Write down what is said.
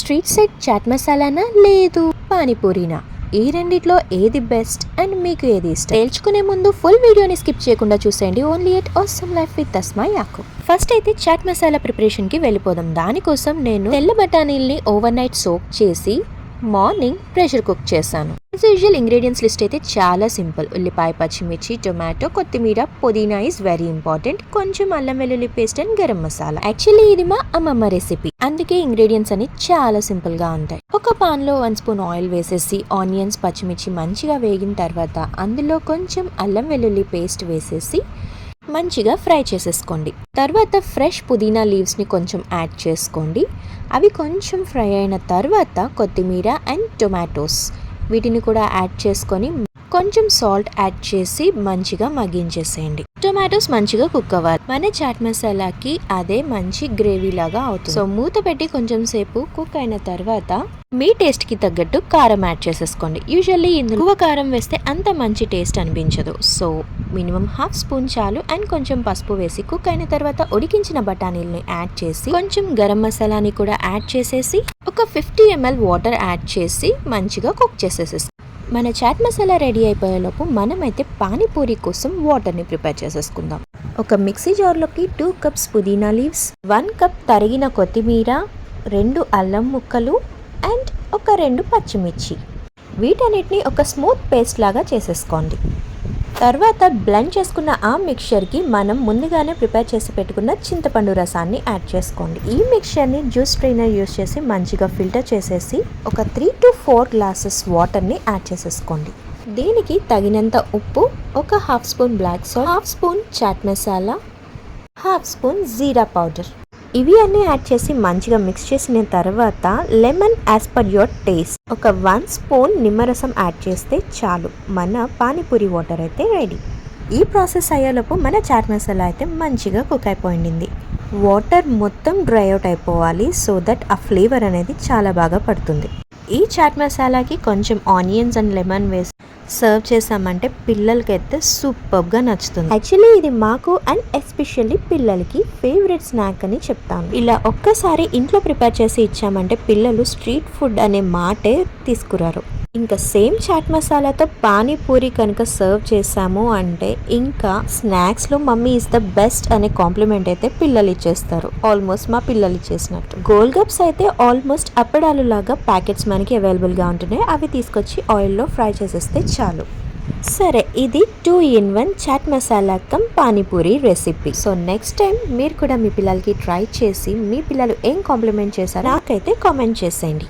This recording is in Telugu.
స్ట్రీట్ సైడ్ చాట్ మసాలానా లేదు? పానీపూరినా? ఈ రెండిట్లో ఏది బెస్ట్ అండ్ మీకు ఏది ఇష్టం? తేల్చుకునే ముందు ఫుల్ వీడియోని స్కిప్ చేయకుండా చూసేయండి. Only at awesome life with తస్మా యాకు ఫస్ట్ అయితే చాట్ మసాలా ప్రిపరేషన్కి వెళ్ళిపోదాం. దానికోసం నేను తెల్ల బఠానీల్ని ఓవర్ నైట్ సోక్ చేసి మార్నింగ్ ప్రెషర్ కుక్ చేశాను. యాజ్ యూజువల్ ఇంగ్రీడియంట్స్ లిస్ట్ అయితే చాలా సింపుల్. ఉల్లిపాయ పచ్చిమిర్చి టొమాటో కొత్తిమీర పుదీనా ఇస్ వెరీ ఇంపార్టెంట్ కొంచెం అల్లం వెల్లుల్లి paste and garam masala. Actually ఇది మా అమ్మమ్మ రెసిపీ అందుకే ఇంగ్రీడియంట్స్ అన్ని చాలా సింపుల్గా ఉంటాయి. ఒక పాన్లో వన్ స్పూన్ ఆయిల్ వేసేసి ఆనియన్స్ పచ్చిమిర్చి మంచిగా వేగిన తర్వాత అందులో కొంచెం అల్లం వెల్లుల్లి పేస్ట్ వేసేసి మంచిగా ఫ్రై చేసేసుకోండి. తర్వాత ఫ్రెష్ పుదీనా లీవ్స్ని కొంచెం యాడ్ చేసుకోండి. అవి కొంచెం ఫ్రై అయిన తర్వాత కొత్తిమీర అండ్ టొమాటోస్ వీటిని కూడా యాడ్ చేసుకొని కొంచెం సాల్ట్ యాడ్ చేసి మంచిగా మగ్గించేసేయండి. టొమాటోస్ మంచిగా కుక్ అవ్వాలి. మన చాట్ మసాలాకి అదే మంచి గ్రేవీ లాగా అవుతుంది. సో మూత పెట్టి కొంచెం సేపు కుక్ అయిన తర్వాత మీ టేస్ట్కి తగ్గట్టు కారం యాడ్ చేసేసుకోండి. యూజువల్లీ ఇందులో ఎక్కువ కారం వేస్తే అంత మంచి టేస్ట్ అనిపించదు. సో మినిమం హాఫ్ స్పూన్ చాలు అండ్ కొంచెం పసుపు వేసి కుక్ అయిన తర్వాత ఉడికించిన బఠానీలని యాడ్ చేసి కొంచెం గరం మసాలాని కూడా యాడ్ చేసేసి ఒక ఫిఫ్టీ ఎంఎల్ వాటర్ యాడ్ చేసి మంచిగా కుక్ చేసేసేసి మన చాట్ మసాలా రెడీ అయిపోయేలోపు మనమైతే పానీపూరి కోసం వాటర్ని ప్రిపేర్ చేసేసుకుందాం. ఒక మిక్సీ జార్లోకి టూ కప్స్ పుదీనా లీవ్స్ వన్ కప్ తరిగిన కొత్తిమీర రెండు అల్లం ముక్కలు అండ్ ఒక రెండు పచ్చిమిర్చి. వీటన్నిటిని ఒక స్మూత్ పేస్ట్ లాగా చేసేసుకోండి. తర్వాత బ్లెండ్ చేసుకున్న ఆ మిక్చర్కి మనం ముందుగానే ప్రిపేర్ చేసి పెట్టుకున్న చింతపండు రసాన్ని యాడ్ చేసుకోండి. ఈ మిక్చర్ని జ్యూస్ స్ట్రైనర్ యూస్ చేసి మంచిగా ఫిల్టర్ చేసేసి ఒక త్రీ టు ఫోర్ గ్లాసెస్ వాటర్ని యాడ్ చేసేసుకోండి. దీనికి తగినంత ఉప్పు ఒక half spoon black salt half spoon chaat masala half spoon jeera powder ఇవి అన్నీ యాడ్ చేసి మంచిగా మిక్స్ చేసిన తర్వాత lemon as per your taste. ఒక వన్ స్పూన్ నిమ్మరసం యాడ్ చేస్తే చాలు. మన పానీపూరి వాటర్ అయితే రెడీ. ఈ ప్రాసెస్ అయ్యేలోపు మన చాట్ మసాలా అయితే మంచిగా కుక్ అయిపోయింది. వాటర్ మొత్తం డ్రై అవుట్ అయిపోవాలి సో దట్ ఆ ఫ్లేవర్ అనేది చాలా బాగా పడుతుంది. ఈ చాట్ మసాలాకి కొంచెం ఆనియన్స్ అండ్ లెమన్ వేసి సర్వ్ చేసామంటే పిల్లలకైతే సూపర్గా నచ్చుతుంది. యాక్చువల్లీ ఇది మాకు అండ్ ఎస్పెషల్లీ పిల్లలకి ఫేవరెట్ స్నాక్ అని చెప్తాను. ఇలా ఒక్కసారి ఇంట్లో ప్రిపేర్ చేసి ఇచ్చామంటే పిల్లలు స్ట్రీట్ ఫుడ్ అనే మాటే తీసుకురారు. ఇంకా సేమ్ చాట్ మసాలాతో పానీపూరి కనుక సర్వ్ చేసాము అంటే ఇంకా స్నాక్స్లో మమ్మీ ఇస్ ద బెస్ట్ అనే కాంప్లిమెంట్ అయితే పిల్లలు ఇచ్చేస్తారు. ఆల్మోస్ట్ మా పిల్లలు ఇచ్చేసినట్టు. గోల్ గప్స్ అయితే ఆల్మోస్ట్ అప్పడాలు లాగా ప్యాకెట్స్ మనకి అవైలబుల్గా ఉంటున్నాయి. అవి తీసుకొచ్చి ఆయిల్లో ఫ్రై చేసేస్తే చాలు. సరే ఇది two in one chaat masala cum panipuri recipe so next time మీరు కూడా మీ పిల్లలకి ట్రై చేసి మీ పిల్లలు ఏం కాంప్లిమెంట్ చేశారో నాకైతే కామెంట్ చేసేయండి.